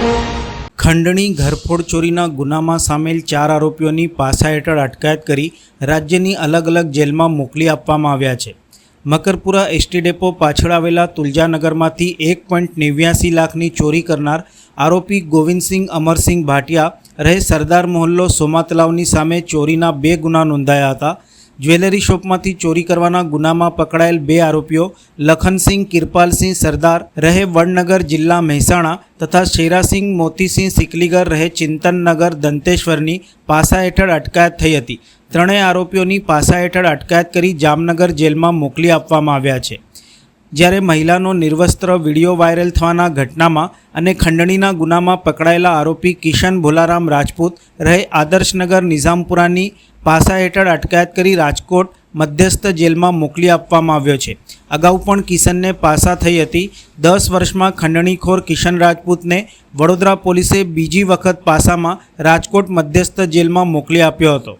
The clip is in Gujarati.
ખંડણી ઘરફોડ ચોરીના ગુનામાં સામેલ ચાર આરોપીઓની પાસા હેઠળ અટકાયત કરી રાજ્યની અલગ અલગ જેલમાં મોકલી આપવામાં આવ્યા છે. મકરપુરા એસટી ડેપો પાછળ આવેલા તુલજાનગરમાંથી એક પોઈન્ટ નેવ્યાસી લાખની ચોરી કરનાર આરોપી ગોવિંદસિંહ અમરસિંહ ભાટિયા રહે સરદાર મોહલ્લો સોમા તલાવની સામે ચોરીના બે ગુના નોંધાયા હતા. જ્વેલરી શોપમાંથી ચોરી કરવાના ગુનામાં પકડાયેલ બે આરોપીઓ લખનસિંહ કિરપાલસિંહ સરદાર રહે વડનગર જિલ્લા મહેસાણા તથા શેરાસિંહ મોતીસિંહ સિકલીગર રહે ચિંતનનગર દંતેશ્વરની પાસા હેઠળ અટકાયત થઈ હતી. ત્રણેય આરોપીઓની પાસા હેઠળ અટકાયત કરી જામનગર જેલમાં મોકલી આપવામાં આવ્યા છે. જ્યારે મહિલાનો નિર્વસ્ત્ર વીડિયો વાયરલ થવાના ઘટનામાં અને ખંડણીના ગુનામાં પકડાયેલા આરોપી કિશન ભોલારામ રાજપૂત રહે આદર્શનગર નિઝામપુરાની પાસા હેઠળ અટકાયત કરી રાજકોટ મધ્યસ્થ જેલમાં મોકલી આપવામાં આવ્યો છે. અગાઉ પણ કિશનને પાસા થઈ હતી. દસ વર્ષમાં ખંડણીખોર કિશન રાજપૂતને વડોદરા પોલીસે બીજી વખત પાસામાં રાજકોટ મધ્યસ્થ જેલમાં મોકલી આપ્યો હતો.